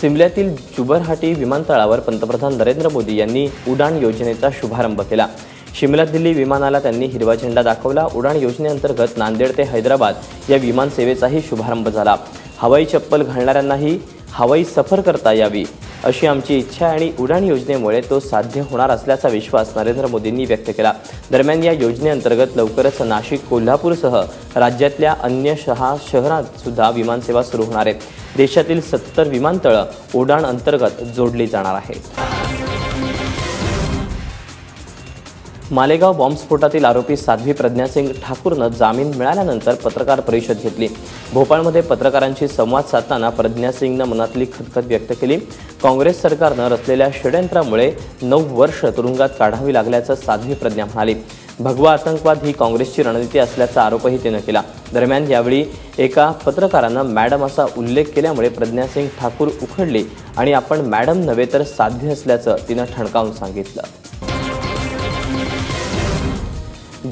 सिमल्यातील जुबरहाटी विमानतळावर पंतप्रधान नरेंद्र मोदी यांनी उडाण योजनेचा शुभारंभ केला. शिमला दिल्ली विमानाला त्यांनी हिरवा झेंडा दाखवला. उडाण योजनेअंतर्गत नांदेड ते हैदराबाद या विमान सेवेचाही शुभारंभ झाला. हवाई चप्पल घालणाऱ्यांनाही हवाई सफर करता यावी. अशी आमची इच्छा आहे आणि उडाण योजनेमुळे तो साध्य होणार असल्याचा विश्वास नरेंद्र मोदींनी व्यक्त केला. दरम्यान या योजनेअंतर्गत लवकरच नाशिक कोल्हापूरसह राज्यातल्या अन्य शहा शहरात सुद्धा विमानसेवा सुरू होणार आहे देशातील सत्तर विमानतळं उडाण अंतर्गत जोडली जाणार आहेत. मालेगाव बॉम्बस्फोटातील आरोपी साध्वी प्रज्ञासिंग ठाकूरनं जामीन मिळाल्यानंतर पत्रकार परिषद घेतली. भोपाळमध्ये पत्रकारांशी संवाद साधताना प्रज्ञासिंगनं मनातली खतखत व्यक्त केली. काँग्रेस सरकारनं रचलेल्या षडयंत्रामुळे नऊ वर्ष तुरुंगात काढावी लागल्याचं साध्वी प्रज्ञा म्हणाली. भगवा आतंकवाद ही काँग्रेसची रणनीती असल्याचा आरोपही तिनं केला. दरम्यान यावेळी एका पत्रकारानं मॅडम असा उल्लेख केल्यामुळे प्रज्ञासिंग ठाकूर उखडली आणि आपण मॅडम नव्हे तर साध्य असल्याचं तिनं ठणकावून सांगितलं.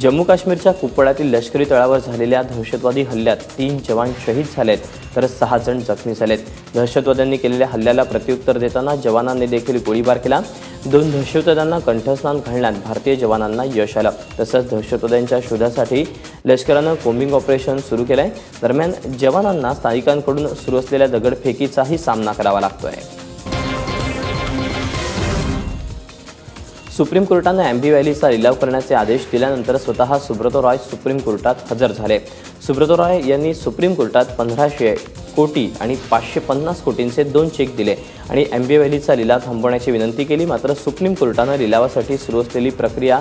जम्मू काश्मीरच्या कुपवाड्यातील लष्करी तळावर झालेल्या दहशतवादी हल्ल्यात तीन जवान शहीद झालेत तर सहा जण जखमी झालेत. दहशतवाद्यांनी केलेल्या हल्ल्याला प्रत्युत्तर देताना जवानांनी देखील गोळीबार केला. दोन दहशतवाद्यांना कंठस्नान घालण्यात भारतीय जवानांना यश आलं. तसंच दहशतवाद्यांच्या शोधासाठी लष्करानं कोम्बिंग ऑपरेशन सुरू केलं आहे दरम्यान जवानांना स्थानिकांकडून सुरू असलेल्या दगडफेकीचाही सामना करावा लागतोय. सुप्रीम कोर्टानं अँबी व्हॅलीचा लिलाव करण्याचे आदेश दिल्यानंतर स्वतः सुब्रतो रॉय सुप्रीम कोर्टात हजर झाले. सुब्रतो रॉय यांनी सुप्रीम कोर्टात पंधराशे कोटी आणि पाचशे पन्नास कोटींचे दोन चेक दिले आणि अँबी व्हॅलीचा लिलाव थांबवण्याची विनंती केली. मात्र सुप्रीम कोर्टानं लिलावासाठी सुरू असलेली प्रक्रिया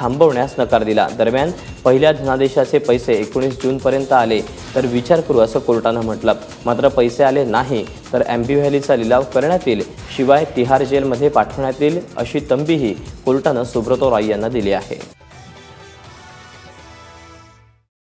थांबवण्यास नकार दिला. दरम्यान पहिल्या धनादेशाचे पैसे एकोणीस जूनपर्यंत आले तर विचार करू असं कोर्टानं म्हटलं. मात्र पैसे आले नाही तर अँबी व्हॅलीचा लिलाव करण्यात येईल. शिवाय तिहार जेलमध्ये पाठवण्यात येईल अशी तंबीही कोर्टानं सुब्रतो रॉय यांना दिली आहे.